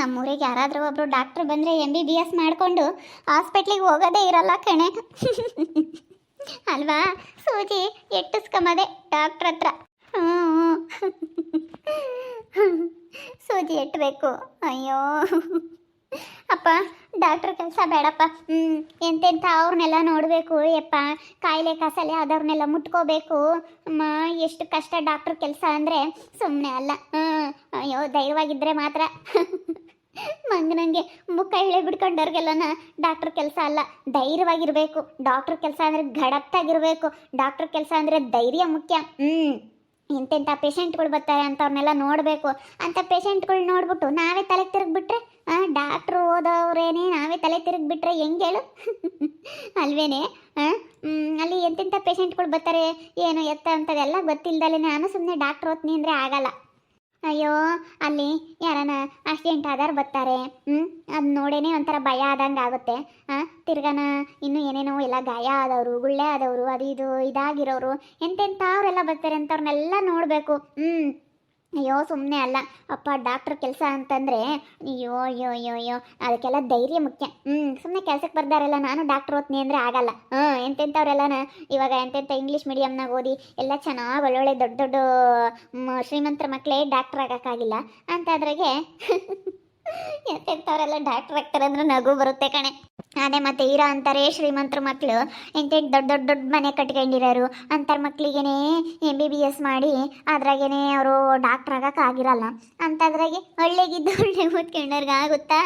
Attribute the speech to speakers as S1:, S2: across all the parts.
S1: ನಮ್ಮೂರಿಗೆ ಯಾರಾದರೂ ಒಬ್ಬರು ಡಾಕ್ಟ್ರ್ ಬಂದರೆ ಎಂ ಬಿ ಬಿ ಎಸ್ ಮಾಡಿಕೊಂಡು ಹಾಸ್ಪಿಟ್ಲಿಗೆ ಹೋಗೋದೇ ಇರಲ್ಲ ಕಣೆ. ಅಲ್ವಾ? ಸೂಜಿ ಎಟ್ಟಿಸ್ಕೊಂಬದೆ ಡಾಕ್ಟ್ರ್ ಹತ್ರ. ಹ್ಞೂ ಸೂಜಿ ಎಟ್ಟಬೇಕು ಅಯ್ಯೋ. ಅಪ್ಪ ಡಾಕ್ಟ್ರ್ ಕೆಲಸ ಬೇಡಪ್ಪ. ಹ್ಞೂ ಎಂತೆಂಥ ಅವ್ರನ್ನೆಲ್ಲ ನೋಡಬೇಕು? ಯಪ್ಪ, ಕಾಯಿಲೆ ಕಾಸಲೆ ಆದವ್ರನ್ನೆಲ್ಲ ಮುಟ್ಕೋಬೇಕು? ಅಮ್ಮ, ಎಷ್ಟು ಕಷ್ಟ ಡಾಕ್ಟ್ರ್ ಕೆಲಸ ಅಂದರೆ ಸುಮ್ಮನೆ ಅಲ್ಲ. ಹ್ಞೂ ಅಯ್ಯೋ ಧೈರ್ಯವಾಗಿದ್ದರೆ ಮಾತ್ರ. ಮಂಗನಂಗೆ ಮುಖ ಇಳೆ ಬಿಡ್ಕೊಂಡವ್ರಿಗೆಲ್ಲನ ಡಾಕ್ಟ್ರ್ ಕೆಲಸ ಅಲ್ಲ ಧೈರ್ಯವಾಗಿರಬೇಕು. ಡಾಕ್ಟ್ರ್ ಕೆಲಸ ಅಂದರೆ ಗಡತ್ತಾಗಿರಬೇಕು ಡಾಕ್ಟ್ರ್ ಕೆಲಸ ಅಂದರೆ ಧೈರ್ಯ ಮುಖ್ಯ. ಹ್ಞೂ ಇಂತೆಂಥ ಪೇಷೆಂಟ್ಗಳು ಬರ್ತಾರೆ ಅಂಥವ್ರನ್ನೆಲ್ಲ ನೋಡಬೇಕು. ಅಂಥ ಪೇಷೆಂಟ್ಗಳು ನೋಡ್ಬಿಟ್ಟು ನಾವೇ ತಲೆ ತಿರುಗಿಬಿಟ್ರೆ ಡಾಕ್ಟ್ರು ಓದೋರೇನೆ ನಾವೇ ತಲೆ ತಿರುಗಿಬಿಟ್ರೆ ಹೆಂಗೆ ಹೇಳು? ಅಲ್ವೇನೆ? ಹಾಂ ಅಲ್ಲಿ ಎಂತೆಂಥ ಪೇಷೆಂಟ್ಗಳು ಬರ್ತಾರೆ ಏನು ಎತ್ತ ಅಂತದೆಲ್ಲ ಗೊತ್ತಿಲ್ಲದಲ್ಲೇ ನಾನು ಸುಮ್ಮನೆ ಡಾಕ್ಟ್ರ್ ಓದ್ತೀನಿ ಅಂದರೆ ಆಗಲ್ಲ. ಅಯ್ಯೋ, ಅಲ್ಲಿ ಯಾರನ ಆಕ್ಸಿಡೆಂಟ್ ಆದಾರು ಬರ್ತಾರೆ. ಹ್ಞೂ ಅದು ನೋಡೇನೆ ಒಂಥರ ಭಯ ಆದಂಗೆ ಆಗುತ್ತೆ. ಹಾಂ ತಿರ್ಗಾನ ಇನ್ನೂ ಏನೇನೋ ಎಲ್ಲ ಗಾಯ ಆದವರು, ಗುಳ್ಳೆ ಆದವರು, ಅದು ಇದು ಇದಾಗಿರೋರು, ಎಂತೆಂಥವ್ರೆಲ್ಲ ಬರ್ತಾರೆ ಅಂಥವ್ರನ್ನೆಲ್ಲ ನೋಡಬೇಕು. ಹ್ಞೂ ಅಯ್ಯೋ ಸುಮ್ಮನೆ ಅಲ್ಲ. ಅಪ್ಪ ಡಾಕ್ಟ್ರ್ ಕೆಲಸ ಅಂತಂದರೆ, ಅಯ್ಯೋ ಅಯ್ಯೋ ಅಯ್ಯೋ ಅಯ್ಯೋ, ಅದಕ್ಕೆಲ್ಲ ಧೈರ್ಯ ಮುಖ್ಯ. ಹ್ಞೂ ಸುಮ್ಮನೆ ಕೆಲಸಕ್ಕೆ ಬರ್ದಾರಲ್ಲ, ನಾನು ಡಾಕ್ಟ್ರ್ ಓದ್ತೀನಿ ಅಂದರೆ ಆಗಲ್ಲ. ಹಾಂ ಎಂತೆಂಥವ್ರೆಲ್ಲನ ಇವಾಗ ಎಂತೆಂಥ ಇಂಗ್ಲೀಷ್ ಮೀಡಿಯಮ್ನಾಗ ಓದಿ, ಎಲ್ಲ ಚೆನ್ನಾಗಿ ಒಳ್ಳೊಳ್ಳೆ ದೊಡ್ಡ ದೊಡ್ಡ ಶ್ರೀಮಂತರ ಮಕ್ಕಳೇ ಡಾಕ್ಟ್ರ್ ಆಗೋಕ್ಕಾಗಿಲ್ಲ. ಅಂತಾದ್ರಾಗೆ ಎಂತೆಂಥವ್ರೆಲ್ಲ ಡಾಕ್ಟ್ರ್ ಆಗ್ತಾರೆ ಅಂದ್ರೆ ನಗು ಬರುತ್ತೆ ಕಣೆ. ಅದೇ ಮತ್ತೆ ಇರೋ ಅಂತಾರೆ, ಶ್ರೀಮಂತರ ಮಕ್ಕಳು ಎಂತೆಂಟು ದೊಡ್ಡ ದೊಡ್ಡ ದೊಡ್ಡ ಮನೆ ಕಟ್ಕೊಂಡಿರೋರು. ಅಂಥವ್ರ ಮಕ್ಕಳಿಗೇನೆ ಎಂ ಬಿ ಬಿ ಎಸ್ ಮಾಡಿ ಅದ್ರಾಗೇನೆ ಅವರು ಡಾಕ್ಟ್ರ್ ಆಗಕ್ಕೆ ಆಗಿರಲ್ಲ. ಅಂಥದ್ರಾಗೆ ಒಳ್ಳೆಗಿದ್ದು ಒಳ್ಳೆ ಮುಚ್ಕೊಂಡವ್ರಿಗೆ ಆಗುತ್ತಾ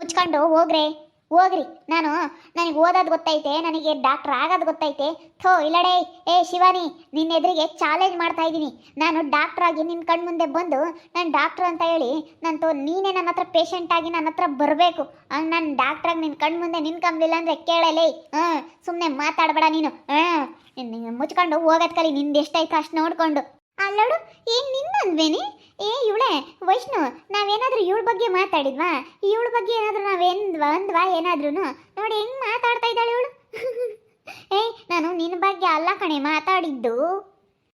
S1: ಮುಚ್ಕೊಂಡು ಹೋಗ್ರೆ. ಹೋಗ್ರಿ. ನಾನು ನನಗೆ ಓದೋದು ಗೊತ್ತೈತೆ, ನನಗೆ ಡಾಕ್ಟ್ರ್ ಆಗೋದು ಗೊತ್ತೈತೆ. ಥೋ, ಇಲ್ಲಡೇ. ಏ, ಶಿವಾನಿ, ನಿನ್ನ ಎದುರಿಗೆ ಚಾಲೆಂಜ್ ಮಾಡ್ತಾ ಇದ್ದೀನಿ. ನಾನು ಡಾಕ್ಟ್ರ್ ಆಗಿ ನಿನ್ನ ಕಣ್ಣು ಮುಂದೆ ಬಂದು ನಾನು ಡಾಕ್ಟರ್ ಅಂತ ಹೇಳಿ ನಾನು ತೋ, ನೀನೇ ನನ್ನ ಹತ್ರ ಪೇಷಂಟ್ ಆಗಿ ನನ್ನ ಹತ್ರ ಬರಬೇಕು. ಹಂಗೆ ನಾನು ಡಾಕ್ಟ್ರಾಗಿ ನಿನ್ನ ಕಣ್ಣು ಮುಂದೆ ನಿನ್ಕಂಬಿಲ್ಲ ಅಂದರೆ ಕೇಳಲೇ ಹಾಂ ಸುಮ್ಮನೆ ಮಾತಾಡಬೇಡ ನೀನು. ಹಾಂ ಮುಚ್ಕೊಂಡು ಹೋಗೋದು ಕಲಿ, ನಿಂದು ಎಷ್ಟೈತೆ ಅಷ್ಟು ನೋಡ್ಕೊಂಡು. ಅಲ್ಲೋಡು ನಿನ್ನ ನಿನ್ನಂದ್ವೇನಿ ಏ ಇವಳೆ, ವೈಷ್ಣು, ನಾವೇನಾದ್ರೂ ಇವಳ ಬಗ್ಗೆ ಮಾತಾಡಿದ್ವಾ? ಇವಳ ಬಗ್ಗೆ ಏನಾದ್ರೂ ನಾವೇನ್ವಾ ಅಂದ್ವಾ ಏನಾದ್ರೂ ನೋಡಿ ಹೆಂಗ್ ಮಾತಾಡ್ತಾ ಇದ್ದಾಳೆ ಇವಳು? ಏಯ್, ನಾನು ನಿನ್ನ ಬಗ್ಗೆ ಅಲ್ಲ ಕಣೆ, ಮಾತಾಡಿದ್ದು.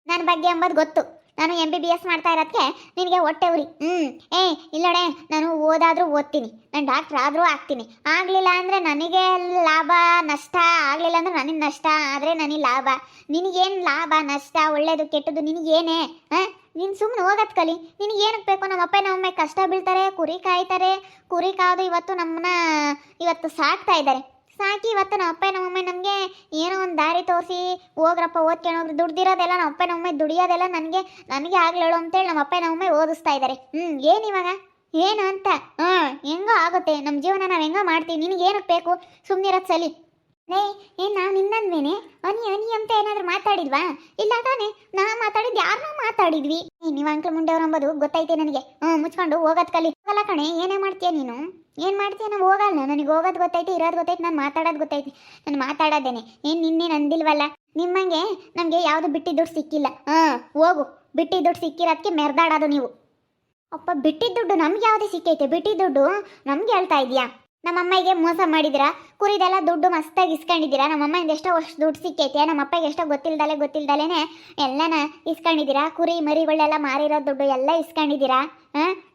S1: ನನ್ನ ಬಗ್ಗೆ ಎಂಬುದು ಗೊತ್ತು. ನಾನು ಎಂ ಬಿ ಬಿ ಎಸ್ ಮಾಡ್ತಾ ಇರೋದಕ್ಕೆ ನಿನಗೆ ಹೊಟ್ಟೆ ಉರಿ. ಹ್ಞೂ ಏ ಇಲ್ಲಡೆ ನಾನು ಓದಾದರೂ ಓದ್ತೀನಿ. ನಾನು ಡಾಕ್ಟ್ರ್ ಆದರೂ ಆಗ್ತೀನಿ. ಆಗಲಿಲ್ಲ ಅಂದರೆ ನನಗೆ ಲಾಭ, ನಷ್ಟ ಆಗಲಿಲ್ಲ ಅಂದರೆ ನನಗೆ ನಷ್ಟ, ಆದರೆ ನನಗೆ ಲಾಭ. ನಿನಗೇನು ಲಾಭ, ನಷ್ಟ, ಒಳ್ಳೇದು, ಕೆಟ್ಟದ್ದು ನಿನಗೇನೇ? ಹಾಂ? ನೀನು ಸುಮ್ಮನೆ ಹೋಗೋದು ಕಲಿ. ನಿನಗೆ ಏನಕ್ಕೆ ಬೇಕು? ನಮ್ಮ ಅಪ್ಪ ನಮ್ಮಮ್ಮ ಕಷ್ಟ ಬೀಳ್ತಾರೆ, ಕುರಿ ಕಾಯ್ತಾರೆ. ಕುರಿ ಕಾದು ಇವತ್ತು ನಮ್ಮನ್ನ ಇವತ್ತು ಸಾಕ್ತಾ ಇದ್ದಾರೆ. ಸಾಕಿ, ಇವತ್ತು ನಮ್ಮ ಅಪ್ಪ ನಮ್ಮಮ್ಮ ನಮಗೆ ಏನೋ ಒಂದು ದಾರಿ ತೋರಿಸಿ, ಹೋಗ್ರಪ್ಪ ಓದ್ಕೊಂಡೋಗ್ರಿ ದುಡ್ದಿರೋದೆಲ್ಲ ನಮ್ಮ ಅಪ್ಪ ನಮ್ಮಮ್ಮ ದುಡಿಯೋದೆಲ್ಲ ನನಗೆ ನನಗೆ ಆಗ್ಲೇಳು ಅಂತೇಳಿ ನಮ್ಮ ಅಪ್ಪ ನಮ್ಮಮ್ಮ ಓದಿಸ್ತಾ ಇದ್ದಾರೆ ಹ್ಞೂ ಏನಿವಾಗ ಏನು ಅಂತ? ಹಾ, ಹೆಂಗೋ ಆಗುತ್ತೆ ನಮ್ಮ ಜೀವನ ನಾವು ಹೆಂಗೋ ಮಾಡ್ತೀವಿ, ನಿನಗೆ ಏನಕ್ಕೆ ಬೇಕು? ಸುಮ್ಮನಿರೋದು ಸಲಿ. ಲೇ ಏನು ನಾನು ನಿನ್ನಂದ್ವೇನೆ ಅನಿ ಅನಿ ಅಂತ ಏನಾದರೂ ಮಾತಾಡಿದ್ವಾ? ಇಲ್ಲ ತಾನೆ, ನಾ ಮಾತಾಡಿದ್ದು ಯಾರನ್ನೂ ಮಾತಾಡಿದ್ವಿ. ನೀವು ಅಂಕಲ್ ಮುಂಡೆ ಅವ್ರು ಅಂಬೋದು ಗೊತ್ತೈತೆ ನನಗೆ. ಹ್ಞೂ ಮುಚ್ಕೊಂಡು ಹೋಗೋದು ಕಲಿ. ಹೋಗಲ್ಲ ಕಣೆ, ಏನೇ ಮಾಡ್ತೀಯ ನೀನು? ಏನು ಮಾಡ್ತೀಯ? ನಾವು ಹೋಗಲ್ಲ. ನನಗೆ ಹೋಗೋದು ಗೊತ್ತೈತೆ ಇರೋದು ಗೊತ್ತೈತೆ ನಾನು ಮಾತಾಡೋದು ಗೊತ್ತೈತೆ ನಾನು ಮಾತಾಡೋದೇನೆ. ಏನು ನಿನ್ನೇನು ಅಂದಿಲ್ವಲ್ಲ ನಿಮ್ಮಂಗೆ ನಮಗೆ ಯಾವುದು ಬಿಟ್ಟಿದ್ದ ದುಡ್ಡು ಸಿಕ್ಕಿಲ್ಲ. ಹಾಂ, ಹೋಗು. ಬಿಟ್ಟಿದ್ದ ದುಡ್ಡು ಸಿಕ್ಕಿರೋದಕ್ಕೆ ಮೆರ್ದಾಡೋದು ನೀವು. ಅಪ್ಪ ಬಿಟ್ಟಿದ್ದ ದುಡ್ಡು ನಮ್ಗೆ ಯಾವುದೇ ಸಿಕ್ಕೈತೆ? ಬಿಟ್ಟಿದ್ದ ದುಡ್ಡು ನಮ್ಗೆ ಹೇಳ್ತಾ ಇದೆಯಾ? ನಮ್ಮ ಅಮ್ಮಗೆ ಮೋಸ ಮಾಡಿದಿರಾ? ಕುರಿದೆಲ್ಲ ದುಡ್ಡು ಮಸ್ತಾಗಿ ಇಸ್ಕೊಂಡಿದ್ದೀರಾ ನಮ್ಮ ಅಮ್ಮಯಿಂದ ಎಷ್ಟೋ ಅಷ್ಟು ದುಡ್ಡು ಸಿಕ್ಕೈತೆ. ನಮ್ಮ ಅಪ್ಪಗೆ ಎಷ್ಟೋ ಗೊತ್ತಿಲ್ದಲೆ ಗೊತ್ತಿಲ್ದಲೇನೆ ಎಲ್ಲನ ಇಸ್ಕೊಂಡಿದ್ದೀರಾ ಕುರಿ ಮರಿಗಳೆಲ್ಲ ಮಾರಿರೋ ದುಡ್ಡು ಎಲ್ಲ ಇಸ್ಕೊಂಡಿದ್ದೀರಾ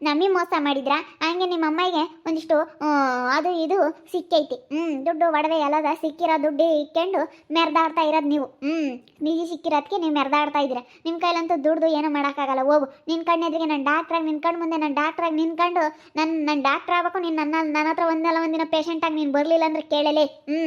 S1: ನಮಗೆ ಮೋಸ ಮಾಡಿದ್ರಾ? ಹಂಗೆ ನಿಮ್ಮ ಅಮ್ಮಗೆ ಒಂದಿಷ್ಟು ಅದು ಇದು ಸಿಕ್ಕೈತಿ. ಹ್ಞೂ ದುಡ್ಡು ಒಡವೆ ಎಲ್ಲದ ಸಿಕ್ಕಿರೋ ದುಡ್ಡು ಇಕ್ಕೊಂಡು ಮೆರ್ದಾಡ್ತಾ ಇರೋದು ನೀವು. ಹ್ಞೂ ನಿಜಿ ಸಿಕ್ಕಿರೋದಕ್ಕೆ ನೀವು ಮೆರ್ದಾಡ್ತಾ ಇದ್ದೀರ. ನಿಮ್ಮ ಕೈಲಂತೂ ದುಡ್ದು ಏನೂ ಮಾಡೋಕ್ಕಾಗಲ್ಲ, ಹೋಗು. ನಿನ್ನ ಕಣ್ಣೆದ್ರಿಗೆ ನಾನು ಡಾಕ್ಟ್ರಾಗಿ ನಿನ್ಕಂಡು ಮುಂದೆ ನಾನು ಡಾಕ್ಟ್ರಾಗಿ ನಿನ್ಕೊಂಡು ನನ್ನ ನನ್ನ ಡಾಕ್ಟ್ರ್ ಆಗಬೇಕು, ನೀನು ನನ್ನ ನನ್ನ ಹತ್ರ ಒಂದಲ್ಲ ಒಂದಿನ ಪೇಷಂಟಾಗಿ ನೀನು ಬರಲಿಲ್ಲ ಅಂದ್ರೆ ಕೇಳಲೇ. ಹ್ಞೂ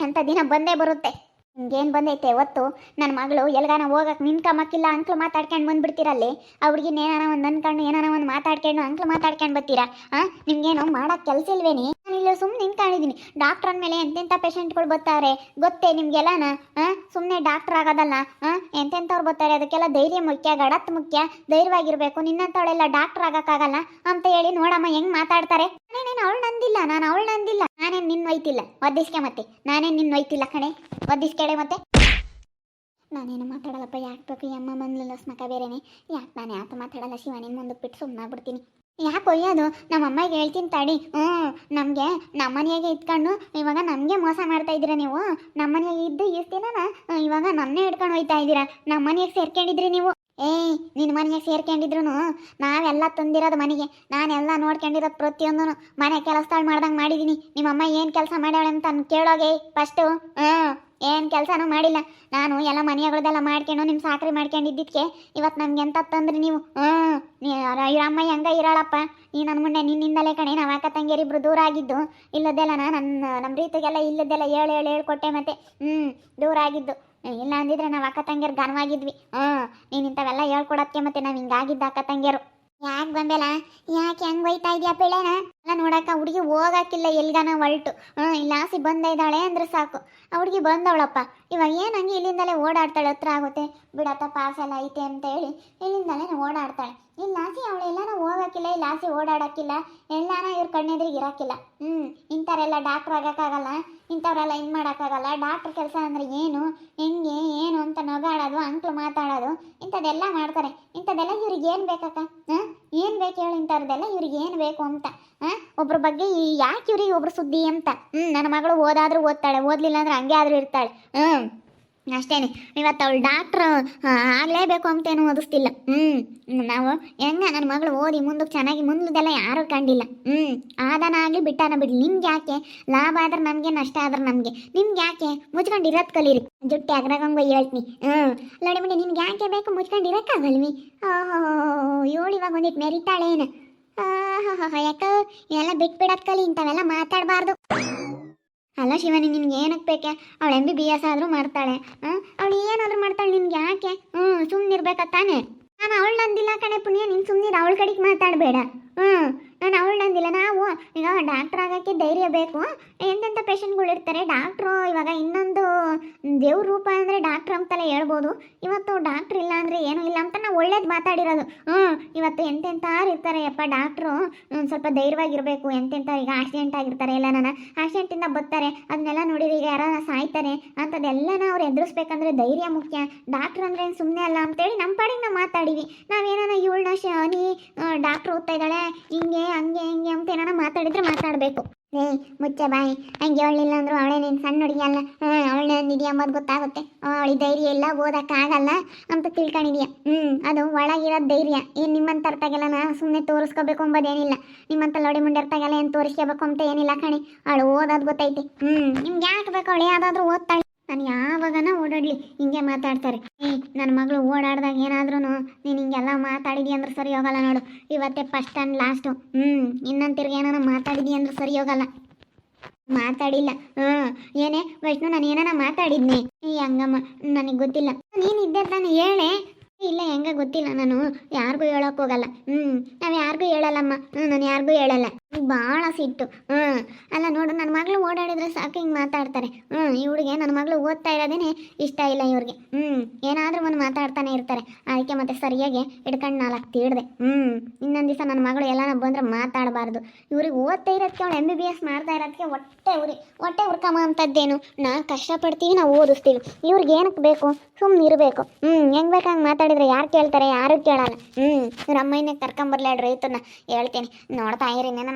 S1: ಅಂಥ ದಿನ ಬಂದೇ ಬರುತ್ತೆ. ನಿಮ್ಗೇನು ಬಂದೈತೆ ಒತ್ತು? ನನ್ನ ಮಗಳು ಎಲ್ಗಾನ ಹೋಗಕ್ಕೆ ಅಂಕಲ್ ಅಂಕ್ಲು ಮಾತಾಡ್ಕೊಂಡು ಬಂದ್ಬಿಡ್ತೀರಲ್ಲಿ. ಅವ್ರಿಗೆ ಏನಾನ ಒಂದು ಅನ್ಕೊಂಡು ಏನಾನ ಒಂದು ಮಾತಾಡ್ಕೊಂಡು ಅಂಕ್ಲು ಮಾತಾಡ್ಕೊಂಡು ಬರ್ತೀರಾ ಹಾಂ ನಿಮ್ಗೇನು ಮಾಡೋಕ್ಕೆ ಕೆಲಸ ಇಲ್ವೇನಿ? ನಾನು ಇಲ್ಲಿ ಸುಮ್ಮನೆ ನಿಂತ್ಕೊಂಡಿದ್ದೀನಿ ಡಾಕ್ಟ್ರ್ ಅಂದಮೇಲೆ ಎಂತೆಂಥ ಪೇಷಂಟ್ಗಳು ಬರ್ತಾರೆ? ಗೊತ್ತೇ ನಿಮಗೆಲ್ಲನ? ಹಾಂ ಸುಮ್ಮನೆ ಡಾಕ್ಟ್ರ್ ಆಗೋದಲ್ಲ? ಹಾಂ ಎಂತೆಂಥವ್ರು ಬರ್ತಾರೆ? ಅದಕ್ಕೆಲ್ಲ ಧೈರ್ಯ ಮುಖ್ಯ, ಗಡತ್ ಮುಖ್ಯ, ಧೈರ್ಯವಾಗಿರಬೇಕು. ನಿನ್ನಂಥವಳೆಲ್ಲ ಡಾಕ್ಟ್ರ್ ಆಗೋಕ್ಕಾಗಲ್ಲ ಅಂತ ಹೇಳಿ ನೋಡಮ್ಮ ಹೆಂಗೆ ಮಾತಾಡ್ತಾರೆ? ಅವಳು ನಂದಿಲ್ಲ, ನಾನು ಅವಳು ನಂದಿಲ್ಲ. ನಾನೇನು ನಿನ್ನ ಒಯ್ತಿಲ್ಲ ಒದ್ದಿಸ್ಕೆ ಮತ್ತೆ. ನಾನೇನು ನಿನ್ನ ಒಯ್ತಿಲ್ಲ ಕಣೆ? ಒದ್ದಿಸ್ಕೇಳೆ ಮತ್ತೆ. ನಾನೇನು ಮಾತಾಡಲ್ಲಪ್ಪ, ಯಾಕೆ ಬೇಕು ಅಮ್ಮ ಬಂದ್ಲಲ್ಲ ಸ್ಮಕ ಬೇರೆನೆ? ಯಾಕೆ ನಾನು ಯಾಕೆ ಮಾತಾಡಲ್ಲ ಶಿವ ನಿನ್ನ ಮುಂದಕ್ಕೆ ಬಿಟ್ಟು ಸುಮ್ಮನಾಗ್ಬಿಡ್ತೀನಿ ಯಾಕೆ ಒಯ್ಯೋದು ನಮ್ಮ ಅಮ್ಮಗೆ ಹೇಳ್ತೀನಿ ತಡಿ. ಹ್ಞೂ ನಮಗೆ ಮನೆಯಾಗೆ ಇಟ್ಕೊಂಡು ಇವಾಗ ನಮಗೆ ಮೋಸ ಮಾಡ್ತಾ ಇದ್ದೀರಾ ನೀವು? ನಮ್ಮನೆಯಾಗೆ ಇದ್ದು ಇಷ್ಟು ದಿನ ಇವಾಗ ನನ್ನೇ ಹಿಡ್ಕೊಂಡು ಹೋಯ್ತಾ ಇದ್ದೀರಾ? ನಮ್ಮನೆಯಾಗೆ ಸೇರ್ಕೊಂಡಿದ್ರಿ ನೀವು? ಏ ನಿನ್ನ ಮನೆಗೆ ಸೇರ್ಕೊಂಡಿದ್ರು ನಾವೆಲ್ಲ ತಂದಿರೋದು ಮನೆಗೆ. ನಾನೆಲ್ಲ ನೋಡ್ಕೊಂಡಿರೋದು ಪ್ರತಿಯೊಂದೂ ಮನೆ ಕೆಲಸಗಳು ಮಾಡ್ದಂಗೆ ಮಾಡಿದ್ದೀನಿ ನಿಮ್ಮಮ್ಮ ಏನು ಕೆಲಸ ಮಾಡ್ಯಾಳೆ ಅಂತ ಅನ್ ಕೇಳೋಗೆ ಫಸ್ಟು ಹಾಂ ಏನು ಕೆಲಸನೂ ಮಾಡಿಲ್ಲ. ನಾನು ಎಲ್ಲ ಮನೆಗಳದೆಲ್ಲ ಮಾಡ್ಕೊಂಡು ನಿಮ್ಮ ಸಾಕ್ರಿ ಮಾಡ್ಕೊಂಡಿದ್ದಕ್ಕೆ ಇವತ್ತು ನಮ್ಗೆ ಎಂತ ತಂದ್ರಿ ನೀವು? ಹಾಂ ಅಮ್ಮ ಹೆಂಗ ಇರಾಳಪ್ಪ. ನೀ ನನ್ನ ಮುಂದೆ ನಿನ್ನಿಂದಲೇ ಕಣೆ. ನಾವು ಅಕ್ಕ ತಂಗಿಯರಿಬ್ರು ದೂರ ಆಗಿದ್ದು. ಇಲ್ಲದೆಲ್ಲ ನನ್ನ ನಮ್ಮ ರೀತಿಗೆಲ್ಲ ಇಲ್ಲದೆಲ್ಲ ಹೇಳು ಹೇಳು ಹೇಳ್ಕೊಟ್ಟೆ ಮತ್ತೆ. ಹ್ಞೂ ದೂರ ಆಗಿದ್ದು. ಇಲ್ಲ ಅಂದಿದ್ರೆ ನಾವು ಅಕ್ಕ ತಂಗಿಯರು ಘನವಾಗಿದ್ವಿ. ಹ್ಞೂ, ನೀನು ಇಂಥವೆಲ್ಲ ಹೇಳ್ಕೊಡಕ್ಕೆ ಮತ್ತೆ ನಾವು ಹಿಂಗಾಗಿದ್ದ ಅಕ್ಕ ತಂಗಿಯರು. ಯಾಕೆ ಬಂದೆಲ್ಲ ಯಾಕೆ ಹೆಂಗ್ ಬೈತಾ ಇದೆಯಾ ಪಿಳೆನ ಎಲ್ಲ ನೋಡಕ್ಕ, ಹುಡುಗಿ ಹೋಗಾಕಿಲ್ಲ, ಎಲ್ಗಾನ ಹೊಲ್ಟು ಹ್ಞೂ ಇಲ್ಲಾಸಿ ಬಂದ ಇದ್ದಾಳೆ ಅಂದ್ರೆ ಸಾಕು. ಆ ಹುಡುಗಿ ಬಂದವಳಪ್ಪ. ಇವಾಗ ಏನ್ ಹಂಗೆ ಇಲ್ಲಿಂದಲೇ ಓಡಾಡ್ತಾಳೆ? ಹತ್ರ ಆಗುತ್ತೆ. ಬಿಡತ್ತ ಪಾರ್ಸೆಲ್ ಐತೆ ಅಂತ ಹೇಳಿ ಇಲ್ಲಿಂದಲೇ ಓಡಾಡ್ತಾಳೆ. ಹೋಗಕ್ಕಿಲ್ಲ ಇಲ್ಲ ಆಸಿ ಓಡಾಡಕ್ಕಿಲ್ಲ, ಎಲ್ಲಾನ ಇವ್ರ ಕಣ್ಣೆದ್ರಿಗೆ ಇರಕ್ಕಿಲ್ಲ ಹ್ಞೂ ಇಂಥವರೆಲ್ಲ ಡಾಕ್ಟ್ರ್ ಆಗೋಕ್ಕಾಗಲ್ಲ, ಇಂಥವರೆಲ್ಲ ಇದು ಮಾಡೋಕ್ಕಾಗಲ್ಲ ಡಾಕ್ಟ್ರ್ ಕೆಲಸ ಅಂದರೆ ಏನು, ಹೆಂಗೆ, ಏನು ಅಂತ ನಗಾಡೋದು, ಅಂಕ್ಲು ಮಾತಾಡೋದು, ಇಂಥದ್ದೆಲ್ಲ ಮಾಡ್ತಾರೆ. ಇಂಥದ್ದೆಲ್ಲ ಇವ್ರಿಗೆ ಏನು ಬೇಕಕ್ಕ? ಏನು ಬೇಕು ಹೇಳಿ ಇಂಥವ್ರದ್ದೆಲ್ಲ ಇವ್ರಿಗೆ ಏನು ಬೇಕು ಅಂತ. ಹಾಂ? ಒಬ್ರ ಬಗ್ಗೆ ಯಾಕೆ ಇವ್ರಿಗೆ ಒಬ್ರು ಸುದ್ದಿ ಅಂತ? ಹ್ಞೂ ನನ್ನ ಮಗಳು ಓದಾದ್ರೂ ಓದ್ತಾಳೆ, ಓದಲಿಲ್ಲ ಅಂದ್ರೆ ಹಂಗೆ ಆದರೂ ಇರ್ತಾಳೆ. ಹ್ಞೂ ಅಷ್ಟೇನೆ ಇವತ್ತು ಅವಳು ಡಾಕ್ಟ್ರ್ ಆಗಲೇಬೇಕು ಅಂತೇನು ಓದಿಸ್ತಿಲ್ಲ. ಹ್ಞೂ ನಾವು ಹೆಂಗ ನನ್ನ ಮಗಳು ಓದಿ ಮುಂದಕ್ಕೆ ಚೆನ್ನಾಗಿ ಮುಂದದೆಲ್ಲ ಯಾರೂ ಕಂಡಿಲ್ಲ. ಹ್ಞೂ ಆದಾನ ಆಗಲಿ ಬಿಟ್ಟಾನ ಬಿಡ್ಲಿ. ನಿಮ್ಗೆ ಯಾಕೆ? ಲಾಭ ಆದ್ರೆ ನಮಗೆ, ನಷ್ಟ ಆದ್ರೆ ನಮಗೆ. ನಿಮ್ಗೆ ಯಾಕೆ? ಮುಚ್ಕೊಂಡು ಇರೋದು ಕಲೀರಿ ಜುಟ್ಟಿ ಅಗ್ರಗಂಗೋ ಹೇಳ್ತೀನಿ. ಹ್ಞೂ ನೋಡಿ ಬಿಡಿ, ನಿಮ್ಗೆ ಯಾಕೆ ಬೇಕು? ಮುಚ್ಕೊಂಡು ಇರೋಕ್ಕಾಗಲ್ವಿ? ಓಹೋ, ಇವಳು ಇವಾಗ ಒಂದಿಟ್ಟು ಮೆರಿತಾಳೇನು? ಆಹಾ ಯಾಕ ಎಲ್ಲ ಬಿಟ್ಬಿಡೋದ್ ಕಲಿ ಇಂಥವೆಲ್ಲ ಮಾತಾಡಬಾರ್ದು. ಅಲ್ಲ ಶಿವನಿ, ನಿನ್ಗೆ ಏನಕ್ಕೆ ಬೇಕೆ? ಅವಳು ಎಂ ಬಿ ಬಿ ಎಸ್ ಆದರೂ ಮಾಡ್ತಾಳೆ. ಅವಳು ಏನಾದರೂ ಮಾಡ್ತಾಳೆ, ನಿನ್ಗೆ ಯಾಕೆ? ಹ್ಞೂ ಸುಮ್ಮನಿರ್ಬೇಕಾ ತಾನೇ. ನಾನು ಅವಳು ನಂದಿಲ್ಲ ಕಣೆ ಪುಣ್ಯ, ನೀನು ಸುಮ್ಮನಿರು ಅವಳ ಕಡೆಗೆ ಮಾತಾಡಬೇಡ. ಹ್ಞೂ. ನಾನು ಅವಳು ನಾವು ಈಗ ಡಾಕ್ಟ್ರ್ ಆಗೋಕ್ಕೆ ಧೈರ್ಯ ಬೇಕು. ಎಂತೆಂಥ ಪೇಷಂಟ್ಗಳು ಇರ್ತಾರೆ? ಡಾಕ್ಟ್ರು ಇವಾಗ ಇನ್ನೊಂದು ದೇವ್ರ ರೂಪ ಅಂದರೆ ಡಾಕ್ಟ್ರ್ ಅಂತಲೇ ಹೇಳ್ಬೋದು. ಇವತ್ತು ಡಾಕ್ಟ್ರ್ ಇಲ್ಲ ಅಂದರೆ ಏನೂ ಇಲ್ಲ ಅಂತ ನಾವು ಒಳ್ಳೇದು ಮಾತಾಡಿರೋದು. ಹ್ಞೂ ಇವತ್ತು ಎಂತೆಂಥವ್ರು ಇರ್ತಾರೆ ಯಪ್ಪ ಡಾಕ್ಟ್ರು ಸ್ವಲ್ಪ ಧೈರ್ಯವಾಗಿರಬೇಕು. ಎಂತೆಂಥ ಈಗ ಆಕ್ಸಿಡೆಂಟ್ ಆಗಿರ್ತಾರೆ ಎಲ್ಲ ನಾನು ಆಕ್ಸಿಡೆಂಟಿಂದ ಬರ್ತಾರೆ. ಅದನ್ನೆಲ್ಲ ನೋಡಿರಿ, ಈಗ ಯಾರ ಸಾಯ್ತಾರೆ ಅಂಥದ್ದೆಲ್ಲನ ಅವ್ರು ಎದುರಿಸ್ಬೇಕಂದ್ರೆ ಧೈರ್ಯ ಮುಖ್ಯ. ಡಾಕ್ಟ್ರ್ ಅಂದ್ರೆ ಏನು ಸುಮ್ಮನೆ ಅಲ್ಲ ಅಂತೇಳಿ ನಮ್ಮ ಪಾಡಿಗೆ ನಾವು ಮಾತಾಡೀವಿ. ನಾವೇನಾನ ಇವಳನ್ನ ಶನಿ ಡಾಕ್ಟ್ರ್ ಓದ್ತಾ ಇದ್ದಾಳೆ, ಹಿಂಗೆ ಹಂಗೆ ಹಿಂಗೆ ಅಂತ ಏನಾರ ಮಾತಾಡಿದ್ರೆ ಮಾತಾಡಬೇಕು. ಏ, ಮುಚ್ಚ ಬಾಯಿ. ಹಂಗೆ ಅವಳಿಲ್ಲ ಅಂದ್ರು ಅವಳೇ ನೀನು ಸಣ್ಣ ಹುಡುಗಿ ಅಲ್ಲ. ಹ್ಞೂ ಅವಳೇ ಅಂದಿದ್ಯಾ ಅಂಬೋದು ಗೊತ್ತಾಗುತ್ತೆ. ಅವಳಿ ಧೈರ್ಯ ಇಲ್ಲ ಆಗಲ್ಲ ಅಂತ ತಿಳ್ಕೊಂಡಿದ್ಯಾ. ಹ್ಞೂ ಅದು ಒಳಗಿರೋ ಧೈರ್ಯ. ಏನು ನಿಮ್ಮಂತರ್ತಾಗೆಲ್ಲ ನಾ ಸುಮ್ಮನೆ ತೋರಿಸ್ಕೋಬೇಕು ಅಂಬೋದೇನಿಲ್ಲ. ನಿಮ್ಮಂತ ಲೊಡಿ ಮುಂಡಿರ್ತಾಗೆಲ್ಲ ಏನು ತೋರಿಸ್ಕೋಬೇಕು ಅಂತ ಏನಿಲ್ಲ ಕಣೆ. ಅವಳು ಓದೋದು ಗೊತ್ತೈತಿ. ಹ್ಞೂ ನಿಮ್ಗೆ ಯಾಕೆ ಬೇಕು ಅವಳು? ಯಾವುದಾದ್ರೂ ಓದ್ತಾಳೆ. ನಾನು ಯಾವಾಗನ ಓಡಾಡ್ಲಿ ಹಿಂಗೆ ಮಾತಾಡ್ತಾರೆ. ಏ ನನ್ನ ಮಗಳು ಓಡಾಡ್ದಾಗ ಏನಾದ್ರೂ ನೀನು ಹಿಂಗೆಲ್ಲ ಮಾತಾಡಿದಿ ಅಂದ್ರೆ ಸರಿ ಹೋಗಲ್ಲ ನೋಡು. ಇವತ್ತೇ ಫಸ್ಟ್ ಆ್ಯಂಡ್ ಲಾಸ್ಟು ಹ್ಞೂ ಇನ್ನೊಂದು ತಿರ್ಗಿ ಏನಾನ ಮಾತಾಡಿದಿ ಅಂದ್ರೆ ಸರಿ ಹೋಗಲ್ಲ. ಮಾತಾಡಿಲ್ಲ. ಹ್ಞೂ ಏನೇ ವೈಷ್ಣು, ನಾನು ಏನಾನ ಮಾತಾಡಿದ್ನಿ. ಈ ಹಂಗಮ್ಮ, ನನಗೆ ಗೊತ್ತಿಲ್ಲ. ನೀನು ಇದ್ದೆ ತಾನೆ ಹೇಳೆ? ಇಲ್ಲ, ಹೆಂಗ ಗೊತ್ತಿಲ್ಲ ನಾನು. ಯಾರಿಗೂ ಹೇಳೋಕ್ಕೋಗಲ್ಲ ಹ್ಞೂ ನಾವು ಯಾರಿಗೂ ಹೇಳಲ್ಲಮ್ಮ. ನಾನು ಯಾರಿಗೂ ಹೇಳಲ್ಲ. ಭಾಳ ಸಿಟ್ಟು. ಹ್ಞೂ ಅಲ್ಲ ನೋಡು ನನ್ನ ಮಗಳು ಓಡಾಡಿದ್ರೆ ಸಾಕು, ಹಿಂಗೆ ಮಾತಾಡ್ತಾರೆ. ಹ್ಞೂ ಇವ್ರಿಗೆ ನನ್ನ ಮಗಳು ಓದ್ತಾ ಇರೋದೇನೆ ಇಷ್ಟ ಇಲ್ಲ ಇವ್ರಿಗೆ. ಹ್ಞೂ ಏನಾದರೂ ಒಂದು ಮಾತಾಡ್ತಾನೆ ಇರ್ತಾರೆ. ಅದಕ್ಕೆ ಮತ್ತೆ ಸರಿಯಾಗಿ ಹಿಡ್ಕೊಂಡು ನಾಲ್ಕು ತೀಡ್ದೆ ಹ್ಞೂ ಇನ್ನೊಂದು ದಿವಸ ನನ್ನ ಮಗಳು ಎಲ್ಲಾನ ಬಂದ್ರೆ ಮಾತಾಡಬಾರ್ದು. ಇವ್ರಿಗೆ ಓದ್ತಾ ಇರೋದಕ್ಕೆ ಅವಳು ಎಂ ಬಿ ಬಿ ಎಸ್ ಮಾಡ್ತಾ ಇರೋದಕ್ಕೆ ಹೊಟ್ಟೆ ಉರಿ, ಹೊಟ್ಟೆ ಉರ್ಕಮ್ಮ ಅಂತದ್ದೇನು ನಾ ಕಷ್ಟಪಡ್ತೀವಿ, ನಾವು ಓದಿಸ್ತೀವಿ. ಇವ್ರಿಗೆ ಏನಕ್ಕೆ ಬೇಕು? ಸುಮ್ಮನೆ ಇರಬೇಕು. ಹ್ಞೂ ಹೆಂಗೆ ಬೇಕಂಗೆ ಮಾತಾಡಿದ್ರೆ ಯಾರು ಕೇಳ್ತಾರೆ? ಯಾರು ಕೇಳಲ್ಲ. ಹ್ಞೂ ಇವ್ರ ಅಮ್ಮನೇ ಕರ್ಕೊಂಬರ್ಲಿ ರೈತನ ಹೇಳ್ತೀನಿ. ನೋಡ್ತಾ ಇರಿ ನಾನು